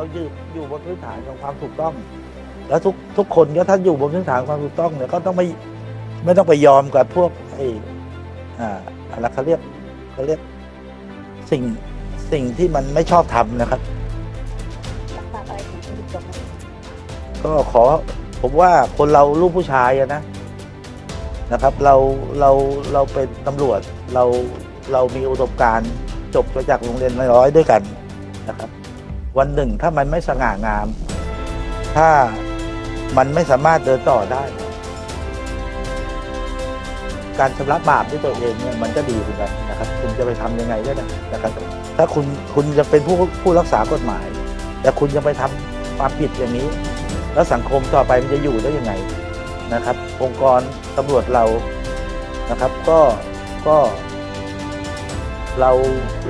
เราอยู่อยู่บนพื้นฐานของความถูกต้อง แล้วทุกทุกคนก็ถ้าอยู่บนพื้นฐานความถูกต้องเนี่ยก็ต้องไม่ไม่ต้องไปยอมกับพวกไอ้อ่าอะไรเขาเรียกเขาเรียกสิ่งสิ่งที่มันไม่ชอบทำนะครับ ฝากอะไรถึงคุณผู้ชมก็ขอผมว่าคนเราลูกผู้ชายอะนะนะครับ เราเราเราเป็นตำรวจเราเรามีอุดมการณ์จบมาจากโรงเรียนในร้อยด้วยกันนะครับ วันหนึ่งถ้ามันไม่สง่างาม ถ้ามันไม่สามารถเดินต่อได้ การชำระบาปด้วยตัวเองเนี่ยมันก็ดีเหมือนกันนะครับ คุณจะไปทำยังไงก็ได้นะครับ ถ้าคุณคุณจะเป็นผู้ผู้รักษากฎหมาย แต่คุณจะไปทำความผิดอย่างนี้ แล้วสังคมต่อไปมันจะอยู่ได้ยังไงนะครับ องค์กรตำรวจเรานะครับ ก็ก็ เรา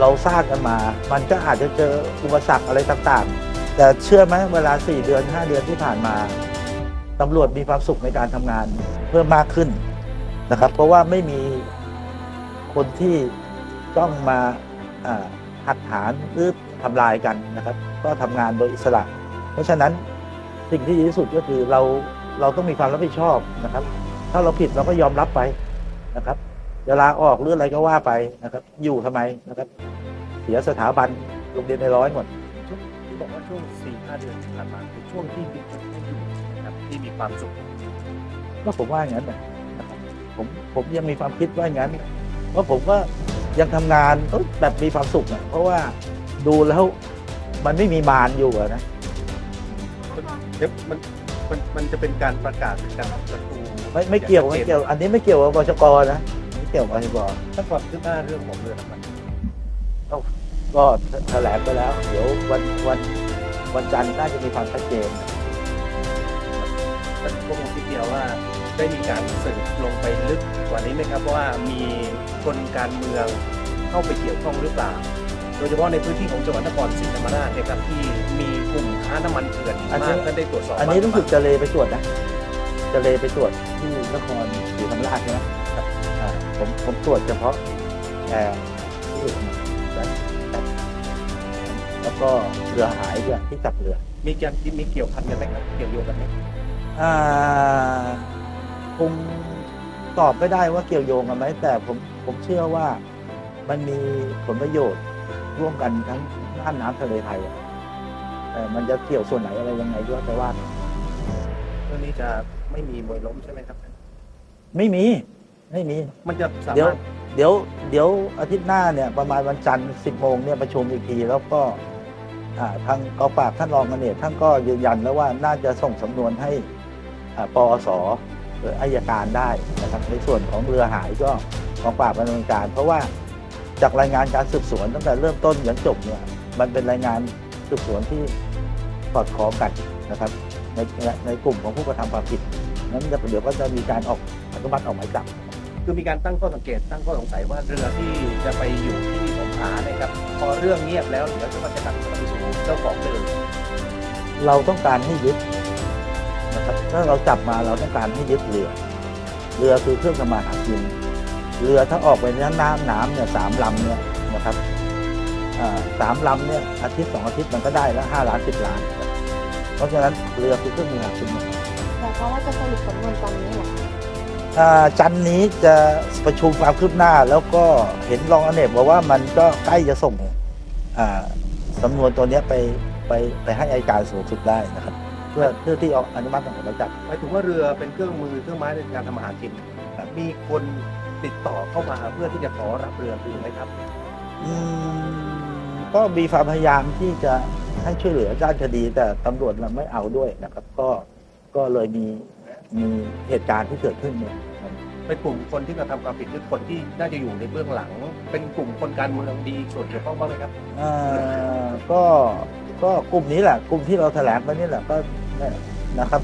เราสร้างกันมา มันก็อาจจะเจออุปสรรคอะไรต่างๆ แต่เชื่อไหมเวลา 4 เดือน 5 เดือนที่ผ่านมาตำรวจมีความสุขในการทำงานเพิ่มมากขึ้นนะครับ เพราะว่าไม่มีคนที่ต้องมาหักหานหรือทำลายกันนะครับ ก็ทำงานโดยอิสระ เพราะฉะนั้นสิ่งที่ดีที่สุดก็คือเราเราต้องมีความรับผิดชอบนะครับ ถ้าเราผิดเราก็ยอมรับไปนะครับ จะลาออกหรืออะไรก็ว่าไปนะครับ อยู่ทำไมนะครับ เสียสถาบันโรงเรียนในร้อยหมดช่วงที่บอกว่าช่วง4ี่ห้าเดือนที่ผ่านมาคือช่วงที่มีคนไม่อยู่นะครับที่มีความสุขก็ผมว่าอย่างนั้นนะครับผมผมยังมีความคิดว่าอย่างนั้นเพราะผมก็ยังทำงานเอ้ยแบบมีความสุขอะเพราะว่าดูแล้วมันไม่มีมารอยู่อะนะเดี๋ยวมันมันมันจะเป็นการประกาศเป็นการประตูไม่ไม่เกี่ยวไม่เกี่ยว อันนี้ไม่เกี่ยวกับบชกนะไม่ เกี่ยวกับบชกถ้าความคืบหน้าเรื่องของเรือน้ำมันก็แถลงไปแล้ว เดี๋ยววันวันวันจันทร์น่าจะมีความชัดเจนแล้วพวกผมคิดเดียวว่าได้มีการสืบลงไปลึกกว่านี้ไหมครับว่ามีคนการเมืองเข้าไปเกี่ยวข้องหรือเปล่า โดยเฉพาะในพื้นที่ของจังหวัดนครศรีธรรมราชเนยครับที่มีกลุ่มค้าน้ำมันเถื่อนอันนี้มากท่านได้ตรวจสอบอันนี้บ้างรู้สึกจะเลไปตรวจนะจะเลไปตรวจที่นครศรีธรรมราชใช่ไหมครับอ่า ผมผมตรวจเฉพาะแอร์ที่อยู่และแล้วก็เรือหายด้วยที่จับเรือ มีการที่มีเกี่ยวพันกันไหมครับเกี่ยวโยงกันไหมอ่าคงตอบไม่ได้ว่าเกี่ยวโยงกันไหมแต่ผมผมเชื่อว่ามันมีผลประโยชน์ร่วมกันทั้งน่านน้ำทะเลไทยอะแต่มันจะเกี่ยวส่วนไหนอะไรยังไงด้วยแต่ว่าเรื่องนี้จะไม่มีมวยล้มใช่ไหมครับ ไม่มี ไม่มี มันจะสาเดี๋ยวมารถเดี๋ยวเดี๋ยวอาทิตย์หน้าเนี่ยประมาณวันจันทร์สิบโมงเนี่ยประชุมอีกทีแล้วก็อ่าทางกองปราบท่านรองกันเนี่ยท่านก็ยืนยันแล้วว่าน่าจะส่งสำนวนให้อ่าปอสหรืออายการได้นะครับในส่วนของเรือหายก็กองปราบดำเนินการ เพราะว่าจากรายงานการสืบสวนตั้งแต่เริ่มต้นยันจบเนี่ยมันเป็นรายงานสืบสวนที่สอดคล้องกันนะครับในในในกลุ่มของผู้กระทำความผิดนั้นเดี๋ยวก็จะมีการออกอนุมัติออกหมายจับ คือมีการตั้งข้อสังเกตตั้งข้อสงสัยว่าเรือที่จะไปอยู่ที่สงขลานะครับ พอเรื่องเงียบแล้วเดี๋ยวจะมันจะกลับมาสู่เจ้าของเดิมเราต้องการให้ยึดนะครับถ้าเราจับมาเราต้องการให้ยึดเรือ เรือคือเครื่องทำมาหากิน เรือถ้าออกไปในน้ำน้ำเนี่ยสามลำเนี่ยนะครับสามลำเนี่ยอาทิตย์สองอาทิตย์มันก็ได้แล้วห้าล้านสิบล้าน เพราะฉะนั้นเรือคือเครื่องมือหากินหมดแต่เพราะว่าจะสรุปสำนวนตอนนี้แหละอ่า จันทร์นี้จะประชุมความคืบหน้า แล้วก็เห็นรองอเนกบอกว่ามันก็ใกล้จะส่งอ่าสำนวนตัวเนี้ยไปไปไปให้อัยการสูงสุดได้นะครับ เพื่อเพื่อที่ออกอนุมัติออกหมายจับหมายถึงว่าเรือเป็นเครื่องมือเครื่องไม้ในการทำมาหากินมีคนติดต่อเข้ามาเพื่อที่จะขอรับเรือคืนไหมครับอืมก็มีความพยายามที่จะให้ช่วยเหลือด้านคดี แต่ตำรวจเราไม่เอาด้วยนะครับ ก็ก็เลยมี มีเหตุการณ์ที่เกิดขึ้นเนี่ยเป็นกลุ่มคนที่กระทำความผิดหรือคนที่น่าจะอยู่ในเบื้องหลัง เป็นกลุ่มคนการเมืองดีส่วนเกี่ยวข้องบ้างไหมครับเอ่อก็ก็กลุ่มนี้แหละกลุ่มที่เราแถลงไปนี่แหละก็เนี่ยนะครับ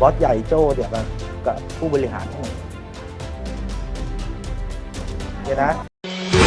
บอสใหญ่โจ้เดี๋ยวกับกับผู้บริหารทั้งหมดเดี๋ยวนะ